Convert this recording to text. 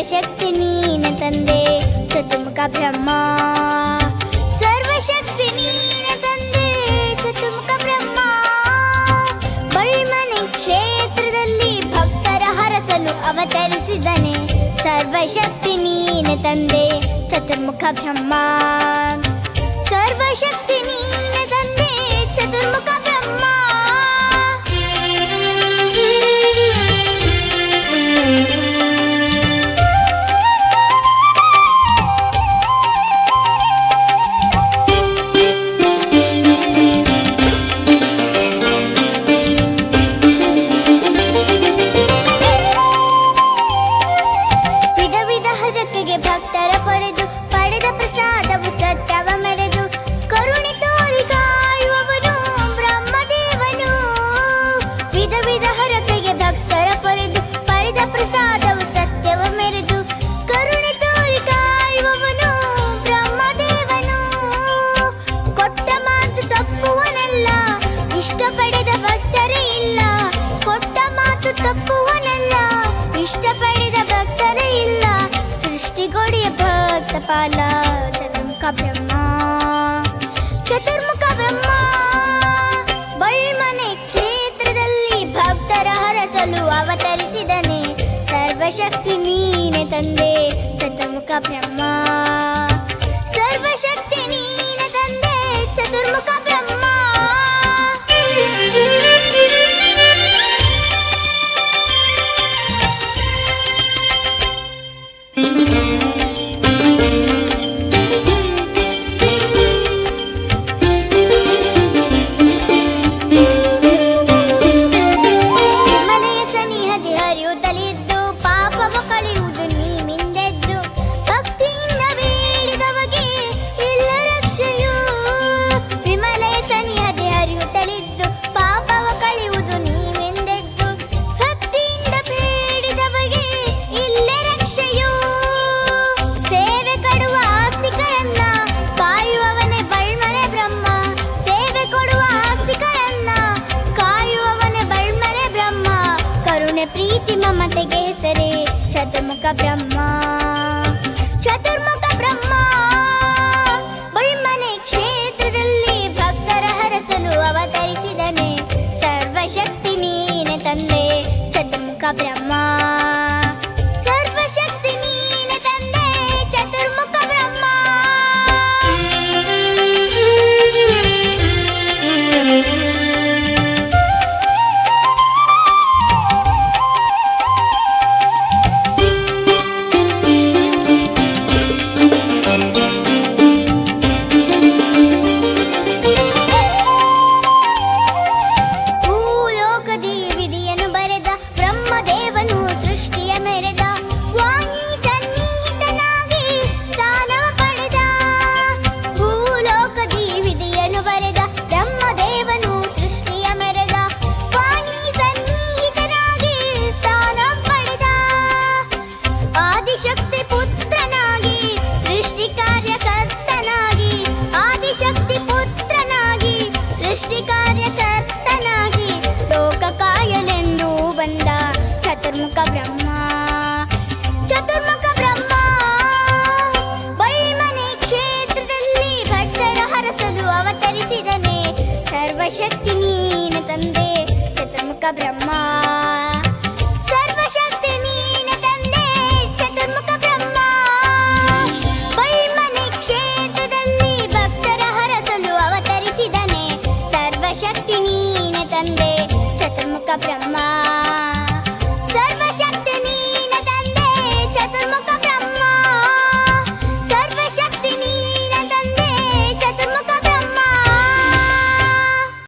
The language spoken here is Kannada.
ಸರ್ವಶಕ್ತಿ ನೀನೆ ತಂದೆ ಚತುಮುಖ ಬ್ರಹ್ಮ. ಸರ್ವಶಕ್ತಿ ನೀನೆ ತಂದೆ, ಚತುರ್ಮುಖ ಬ್ರಹ್ಮ. ಬಳ್ಮನೆ ಕ್ಷೇತ್ರದಲ್ಲಿ ಭಕ್ತರ ಹರಸಲು ಅವತರಿಸಿದನೆ, ಸರ್ವಶಕ್ತಿ ನೀನೆ ತಂದೆ, ಚತುರ್ಮುಖ ಬ್ರಹ್ಮ. ಸರ್ವ कपाला चतुर्मुख ब्रह्मा चतुर्मुख ब्रह्मा ಬೈಮನೆ ಕ್ಷೇತ್ರದಲ್ಲಿ ಭಕ್ತರ ಹರಸಲು ಅವತರಿಸಿದನೆ ಸರ್ವಶಕ್ತಿ ನೀನೆ ತಂದೆ ಚತುರ್ಮುಖ ಬ್ರಹ್ಮ ಪ್ರೀತಿ ಮಮತೆಗೆ ಹೆಸರೇ ಚತುರ್ಮುಖ ಬ್ರಹ್ಮ. ಚತುರ್ಮುಖ ಬ್ರಹ್ಮ. ವೈಮನೆ ಕ್ಷೇತ್ರದಲ್ಲಿ ಭಕ್ತರ ಹರಸಲು ಅವತರಿಸಿದನೆ. ಸರ್ವಶಕ್ತಿ ನೀನೆ ತಂದೆ ಚತುರ್ಮುಖ ಬ್ರಹ್ಮ. ಚತುರ್ಮುಖ ಚತುರ್ಮುಖ ಕ್ಷೇತ್ರದಲ್ಲಿ ಹರಸಲು ಅವತರಿಸಿದನೆ. ತಂದೆ ಬ್ರಹ್ಮ.